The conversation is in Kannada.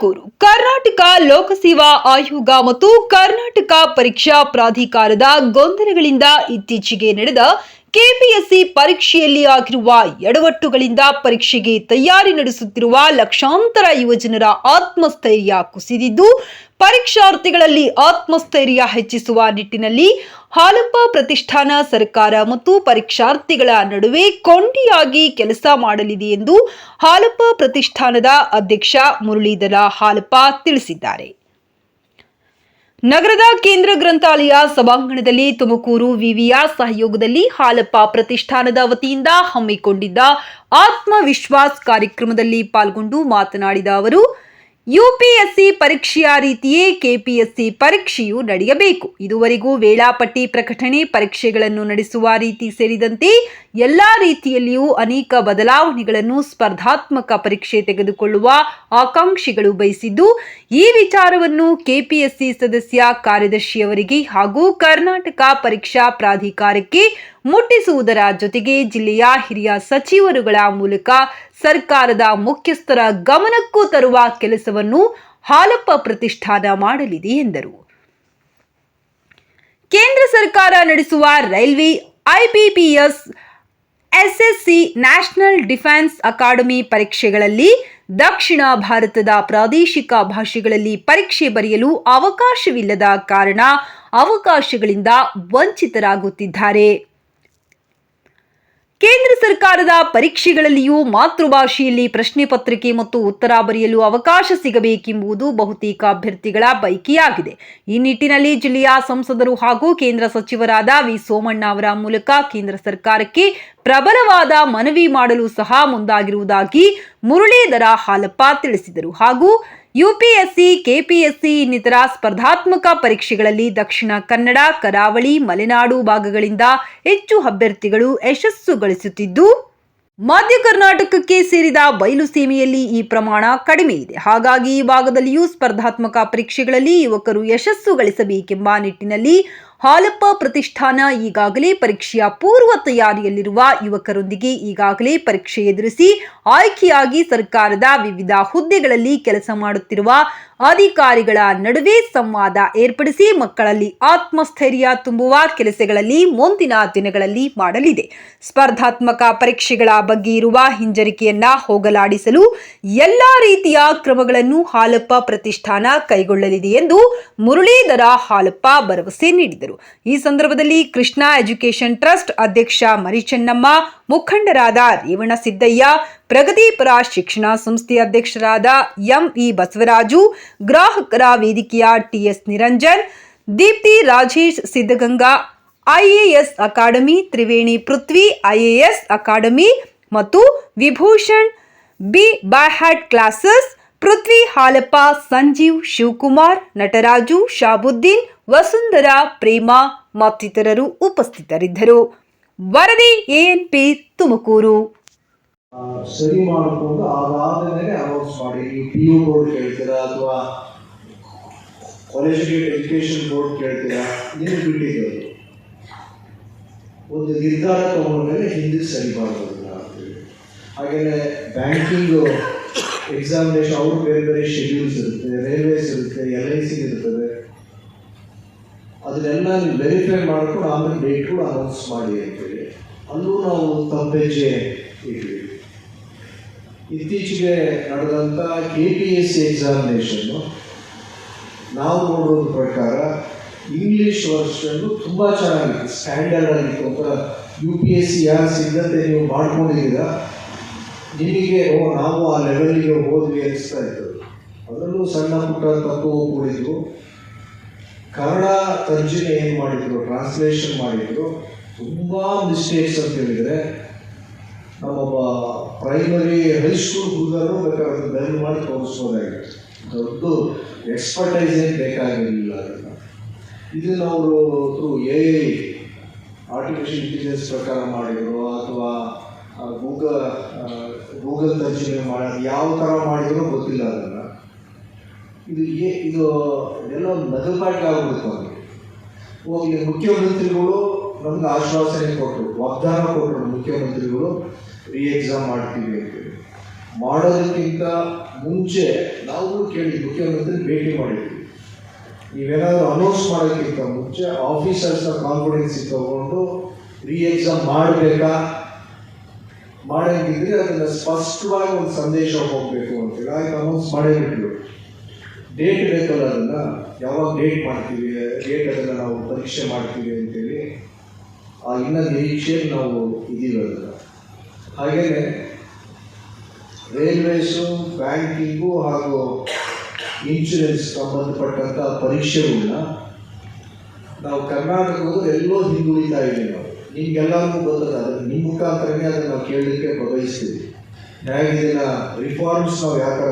ತುಮಕೂರು. ಕರ್ನಾಟಕ ಲೋಕಸೇವಾ ಆಯೋಗ ಮತ್ತು ಕರ್ನಾಟಕ ಪರೀಕ್ಷಾ ಪ್ರಾಧಿಕಾರದ ಗೊಂದಲಗಳಿಂದ ಇತ್ತೀಚೆಗೆ ನಡೆದ ಕೆಪಿಎಸ್ಸಿ ಪರೀಕ್ಷೆಯಲ್ಲಿ ಆಗಿರುವ ಎಡವಟ್ಟುಗಳಿಂದ ಪರೀಕ್ಷೆಗೆ ತಯಾರಿ ನಡೆಸುತ್ತಿರುವ ಲಕ್ಷಾಂತರ ಯುವಜನರ ಆತ್ಮಸ್ಥೈರ್ಯ ಕುಸಿದಿದ್ದು ಪರೀಕ್ಷಾರ್ಥಿಗಳಲ್ಲಿ ಆತ್ಮಸ್ಥೈರ್ಯ ಹೆಚ್ಚಿಸುವ ನಿಟ್ಟಿನಲ್ಲಿ ಹಾಲಪ್ಪ ಪ್ರತಿಷ್ಠಾನ ಸರ್ಕಾರ ಮತ್ತು ಪರೀಕ್ಷಾರ್ಥಿಗಳ ನಡುವೆ ಕೊಂಡಿಯಾಗಿ ಕೆಲಸ ಮಾಡಲಿದೆ ಎಂದು ಹಾಲಪ್ಪ ಪ್ರತಿಷ್ಠಾನದ ಅಧ್ಯಕ್ಷ ಮುರಳೀಧರ ಹಾಲಪ್ಪ ತಿಳಿಸಿದ್ದಾರೆ. ನಗರದ ಕೇಂದ್ರ ಗ್ರಂಥಾಲಯ ಸಭಾಂಗಣದಲ್ಲಿ ತುಮಕೂರು ವಿವಿಯ ಸಹಯೋಗದಲ್ಲಿ ಹಾಲಪ್ಪ ಪ್ರತಿಷ್ಠಾನದ ವತಿಯಿಂದ ಹಮ್ಮಿಕೊಂಡಿದ್ದ ಆತ್ಮವಿಶ್ವಾಸ್ ಕಾರ್ಯಕ್ರಮದಲ್ಲಿ ಪಾಲ್ಗೊಂಡು ಮಾತನಾಡಿದ ಅವರು ಯುಪಿಎಸ್ಸಿ ಪರೀಕ್ಷೆಯ ರೀತಿಯೇ ಕೆಪಿಎಸ್ಸಿ ಪರೀಕ್ಷೆಯು ನಡೆಯಬೇಕು. ಇದುವರೆಗೂ ವೇಳಾಪಟ್ಟಿ ಪ್ರಕಟಣೆ ಪರೀಕ್ಷೆಗಳನ್ನು ನಡೆಸುವ ರೀತಿ ಸೇರಿದಂತೆ ಎಲ್ಲಾ ರೀತಿಯಲ್ಲಿಯೂ ಅನೇಕ ಬದಲಾವಣೆಗಳನ್ನು ಸ್ಪರ್ಧಾತ್ಮಕ ಪರೀಕ್ಷೆ ತೆಗೆದುಕೊಳ್ಳುವ ಆಕಾಂಕ್ಷಿಗಳು ಬಯಸಿದ್ದು, ಈ ವಿಚಾರವನ್ನು ಕೆಪಿಎಸ್ಸಿ ಸದಸ್ಯ ಕಾರ್ಯದರ್ಶಿಯವರಿಗೆ ಹಾಗೂ ಕರ್ನಾಟಕ ಪರೀಕ್ಷಾ ಪ್ರಾಧಿಕಾರಕ್ಕೆ ಮುಟ್ಟಿಸುವುದರ ಜೊತೆಗೆ ಜಿಲ್ಲೆಯ ಹಿರಿಯ ಸಚಿವರುಗಳ ಮೂಲಕ ಸರ್ಕಾರದ ಮುಖ್ಯಸ್ಥರ ಗಮನಕ್ಕೂ ತರುವ ಕೆಲಸವನ್ನು ಹಾಲಪ್ಪ ಪ್ರತಿಷ್ಠಾನ ಮಾಡಲಿದೆ ಎಂದರು. ಕೇಂದ್ರ ಸರ್ಕಾರ ನಡೆಸುವ railway IBPS SSC National Defence Academy ಪರೀಕ್ಷೆಗಳಲ್ಲಿ ದಕ್ಷಿಣ ಭಾರತದ ಪ್ರಾದೇಶಿಕ ಭಾಷೆಗಳಲ್ಲಿ ಪರೀಕ್ಷೆ ಬರೆಯಲು ಅವಕಾಶವಿಲ್ಲದ ಕಾರಣ ಅವಕಾಶಗಳಿಂದ ವಂಚಿತರಾಗುತ್ತಿದ್ದಾರೆ. ಕೇಂದ್ರ ಸರ್ಕಾರದ ಪರೀಕ್ಷೆಗಳಲ್ಲಿಯೂ ಮಾತೃಭಾಷೆಯಲ್ಲಿ ಪ್ರಶ್ನೆ ಪತ್ರಿಕೆ ಮತ್ತು ಉತ್ತರ ಬರೆಯಲು ಅವಕಾಶ ಸಿಗಬೇಕೆಂಬುದು ಬಹುತೇಕ ಅಭ್ಯರ್ಥಿಗಳ ಬಯಕೆಯಾಗಿದೆ. ಈ ನಿಟ್ಟಿನಲ್ಲಿ ಜಿಲ್ಲೆಯ ಸಂಸದರು ಹಾಗೂ ಕೇಂದ್ರ ಸಚಿವರಾದ ವಿ. ಸೋಮಣ್ಣ ಅವರ ಮೂಲಕ ಕೇಂದ್ರ ಸರ್ಕಾರಕ್ಕೆ ಪ್ರಬಲವಾದ ಮನವಿ ಮಾಡಲು ಸಹ ಮುಂದಾಗಿರುವುದಾಗಿ ಮುರಳೀಧರ ಹಾಲಪ್ಪ ತಿಳಿಸಿದರು. ಹಾಗೂ ಯುಪಿಎಸ್ಸಿ, ಕೆಪಿಎಸ್ಸಿ ಇನ್ನಿತರ ಸ್ಪರ್ಧಾತ್ಮಕ ಪರೀಕ್ಷೆಗಳಲ್ಲಿ ದಕ್ಷಿಣ ಕನ್ನಡ, ಕರಾವಳಿ, ಮಲೆನಾಡು ಭಾಗಗಳಿಂದ ಹೆಚ್ಚು ಅಭ್ಯರ್ಥಿಗಳು ಯಶಸ್ಸು ಗಳಿಸುತ್ತಿದ್ದು, ಮಧ್ಯ ಕರ್ನಾಟಕಕ್ಕೆ ಸೇರಿದ ಬಯಲು ಸೀಮೆಯಲ್ಲಿ ಈ ಪ್ರಮಾಣ ಕಡಿಮೆ ಇದೆ. ಹಾಗಾಗಿ ಈ ಭಾಗದಲ್ಲಿಯೂ ಸ್ಪರ್ಧಾತ್ಮಕ ಪರೀಕ್ಷೆಗಳಲ್ಲಿ ಯುವಕರು ಯಶಸ್ಸು ಗಳಿಸಬೇಕೆಂಬ ನಿಟ್ಟಿನಲ್ಲಿ ಹಾಲಪ್ಪ ಪ್ರತಿಷ್ಠಾನ ಈಗಾಗಲೇ ಪರೀಕ್ಷೆಯ ಪೂರ್ವ ತಯಾರಿಯಲ್ಲಿರುವ ಯುವಕರೊಂದಿಗೆ ಈಗಾಗಲೇ ಪರೀಕ್ಷೆ ಎದುರಿಸಿ ಆಯ್ಕೆಯಾಗಿ ಸರ್ಕಾರದ ವಿವಿಧ ಹುದ್ದೆಗಳಲ್ಲಿ ಕೆಲಸ ಮಾಡುತ್ತಿರುವ ಅಧಿಕಾರಿಗಳ ನಡುವೆ ಸಂವಾದ ಏರ್ಪಡಿಸಿ ಮಕ್ಕಳಲ್ಲಿ ಆತ್ಮಸ್ಥೈರ್ಯ ತುಂಬುವ ಕೆಲಸಗಳಲ್ಲಿ ಮುಂದಿನ ದಿನಗಳಲ್ಲಿ ಮಾಡಲಿದೆ. ಸ್ಪರ್ಧಾತ್ಮಕ ಪರೀಕ್ಷೆಗಳ ಬಗ್ಗೆ ಇರುವ ಹಿಂಜರಿಕೆಯನ್ನ ಹೋಗಲಾಡಿಸಲು ಎಲ್ಲ ರೀತಿಯ ಕ್ರಮಗಳನ್ನು ಹಾಲಪ್ಪ ಪ್ರತಿಷ್ಠಾನ ಕೈಗೊಳ್ಳಲಿದೆ ಎಂದು ಮುರಳೀಧರ ಹಾಲಪ್ಪ ಭರವಸೆ ನೀಡಿದರು. ಈ ಸಂದರ್ಭದಲ್ಲಿ ಕೃಷ್ಣ ಎಜುಕೇಷನ್ ಟ್ರಸ್ಟ್ ಅಧ್ಯಕ್ಷ ಮರಿಚನ್ನಮ್ಮ, ಮುಖಂಡರಾದ ರೇವಣಸಿದ್ದಯ್ಯ ಪ್ರಗತಿಪರ ಶಿಕ್ಷಣ ಸಂಸ್ಥೆ ಅಧ್ಯಕ್ಷರಾದ ಎಂ ಇ ಬಸವರಾಜು, ಗ್ರಾಹಕರ ವೇದಿಕೆಯ TS Niranjan, Deepti Rajesh Siddhaganga IAS Academy Triveni Prithvi IAS Academy ಮತ್ತು ವಿಭೂಷಣ್ ಬಿ ಬೈಹ್ಯಾಟ್ ಕ್ಲಾಸಸ್ ಪೃಥ್ವಿ ಹಾಲಪ್ಪ, ಸಂಜೀವ್, ಶಿವಕುಮಾರ್, ನಟರಾಜು, ಶಾಬುದ್ದೀನ್, ವಸುಂಧರಾ, ಪ್ರೇಮಾ ಮತ್ತಿತರರು ಉಪಸ್ಥಿತರಿದ್ದರು. ವರದಿ, ಎಎನ್ಪಿ, ತುಮಕೂರು. ಸರಿ ಮಾಡಿಕೊಂಡು ಅದಾದ್ಮೇಲೆ ಅನೌನ್ಸ್ ಮಾಡಿ. ನೀವು ಬೋರ್ಡ್ ಕೇಳ್ತೀರಾ ಅಥವಾ ಕಾಲೇಜ್ ಎಜುಕೇಶನ್ ಬೋರ್ಡ್ ಕೇಳ್ತೀರಾ? ನೀವು ಬಿಟ್ಟಿದ್ದು ಒಂದು ನಿರ್ಧಾರ ತಗೊಂಡ್ಮೇಲೆ ಹಿಂದೆ ಸರಿ ಮಾಡೋದಿಲ್ಲ ಅಂತೇಳಿ ಬ್ಯಾಂಕಿಂಗು ಎಕ್ಸಾಮಿನೇಷನ್ ಅವರು ಬೇರೆ ಬೇರೆ ಶೆಡ್ಯೂಲ್ಸ್ ಇರುತ್ತೆ ರೈಲ್ವೇಸ್ ಇರುತ್ತೆ ಎಲ್ ಐ ಸಿ ಇರ್ತದೆ. ಅದನ್ನೆಲ್ಲ ವೆರಿಫೈ ಮಾಡಿಕೊಂಡು ಆಮೇಲೆ ಡೇಟ್ಗಳು ಅನೌನ್ಸ್ ಮಾಡಿ ಅಂತೇಳಿ. ಅಲ್ಲೂ ನಾವು ತಪ್ಪೆಜ್ಜೆ ಇಟ್ವಿ ಇತ್ತೀಚೆಗೆ ನಡೆದಂಥ ಕೆ ಪಿ ಎಸ್ ಸಿ ಎಕ್ಸಾಮಿನೇಷನ್ನು ನಾವು ನೋಡೋದ್ರ ಪ್ರಕಾರ ಇಂಗ್ಲೀಷ್ ವರ್ಷನ್ನು ತುಂಬ ಚೆನ್ನಾಗಿತ್ತು. ಸ್ಟ್ಯಾಂಡರ್ಡ್ ಆಗಿತ್ತು ಅಂತ ಯು ಪಿ ಎಸ್ ಸಿ ಯಾರು ಸಿದ್ಧತೆ ನೀವು ಮಾಡ್ಕೊಂಡಿದ್ದೀರಾ? ನಿಮಗೆ ಓ, ನಾವು ಆ ಲೆವೆಲ್ಗೆ ಹೋದ್ವಿ ಅನಿಸ್ತಾ ಇತ್ತು. ಅದರಲ್ಲೂ ಸಣ್ಣ ಪುಟ್ಟ ತಪ್ಪು ಕೂಡಿದ್ರು ಕನ್ನಡ ತರ್ಜುಮೆ ಏನು ಮಾಡಿದ್ರು ಟ್ರಾನ್ಸ್ಲೇಷನ್ ಮಾಡಿದ್ರು, ತುಂಬ ಮಿಸ್ಟೇಕ್ಸ್ ಅಂತ ಹೇಳಿದರೆ, ನಮ್ಮೊಬ್ಬ ಪ್ರೈಮರಿ ಹೈಸ್ಕೂಲ್ ಹುಡುಗರು ಬೇಕಾದ್ರೆ ಬೆಲ್ ಮಾಡಿ ತೋರಿಸ್ಬೋದಾಗಿತ್ತು. ದೊಡ್ಡ ಎಕ್ಸ್ಪರ್ಟೈಸ್ ಏನು ಬೇಕಾಗಿರಲಿಲ್ಲ ಅದನ್ನು. ಇದನ್ನು ಅವರು ಥ್ರೂ ಎ ಆರ್ಟಿಫಿಷಿಯಲ್ ಇಂಟೆಲಿಜೆನ್ಸ್ ಪ್ರಕಾರ ಮಾಡಿದರು, ಅಥವಾ ಗೂಗಲ್ ಗೂಗಲ್ ದರ್ಶನ ಮಾಡಿ, ಯಾವ ಥರ ಮಾಡಿದ್ರು ಗೊತ್ತಿಲ್ಲ ಅದನ್ನು. ಇದು ಏ, ಇದು ಎಲ್ಲ ಒಂದು ನಗಲ್ಪಾಟಿಗೆ ಆಗಬೇಕು ಅವರಿಗೆ ಹೋಗಿ ಮುಖ್ಯಮಂತ್ರಿಗಳು ನಮ್ಗೆ ಆಶ್ವಾಸನೆ ಕೊಟ್ಟರು ವಾಗ್ದಾನ ಕೊಟ್ಟರು ಮುಖ್ಯಮಂತ್ರಿಗಳು ರೀ ಎಕ್ಸಾಮ್ ಮಾಡ್ತೀವಿ ಅಂತೇಳಿ. ಮಾಡೋದಕ್ಕಿಂತ ಮುಂಚೆ ನಾವು ಕೇಳಿ ಮುಖ್ಯಮಂತ್ರಿ ಭೇಟಿ ಮಾಡಿದ್ವಿ. ನೀವೇನಾದ್ರು ಅನೌನ್ಸ್ ಮಾಡೋದಕ್ಕಿಂತ ಮುಂಚೆ ಆಫೀಸರ್ಸ್ನ ಕಾನ್ಫಿಡೆನ್ಸ್ ತಗೊಂಡು ರೀ ಎಕ್ಸಾಮ್ ಮಾಡಬೇಕಾ? ಮಾಡಂಗಿದ್ರೆ ಅದನ್ನ ಸ್ಪಷ್ಟವಾಗಿ ಒಂದು ಸಂದೇಶ ಹೋಗಬೇಕು ಅಂತೇಳಿ ಆಯ್ತು ಅನೌನ್ಸ್ ಮಾಡೇ ಬಿಟ್ರು ಡೇಟ್ ಬೇಕಲ್ಲ ಅದನ್ನ? ಯಾವಾಗ ಡೇಟ್ ಮಾಡ್ತೀವಿ ಡೇಟ್ ಅದನ್ನು ನಾವು ಪರೀಕ್ಷೆ ಮಾಡ್ತೀವಿ ಅಂತೇಳಿ ಆ ಇನ್ನ ನಿರೀಕ್ಷೆಯಲ್ಲಿ ನಾವು ಇದೀವಲ್ಲ ಹಾಗೆಯೇ ರೈಲ್ವೇಸು ಬ್ಯಾಂಕಿಂಗು ಹಾಗೂ ಇನ್ಶೂರೆನ್ಸ್ ಸಂಬಂಧಪಟ್ಟಂತ ಪರೀಕ್ಷೆಗಳನ್ನ ನಾವು ಕರ್ನಾಟಕದಲ್ಲಿ ಎಲ್ಲೋ ಹಿಂದುಳಿತಾ ಇದ್ದೀವಿ ನಾವು. ನಿಮ್ಗೆಲ್ಲರಿಗೂ ಗೊತ್ತದ ಅದನ್ನು ನಿಮ್ಮ ಮುಖಾಂತರನೇ ಅದನ್ನ ನಾವು ಕೇಳಲಿಕ್ಕೆ ಹೇಗೆ ಇದನ್ನ ರಿಫಾರ್ಮ್ಸ್ ನಾವು ಯಾವ ಥರ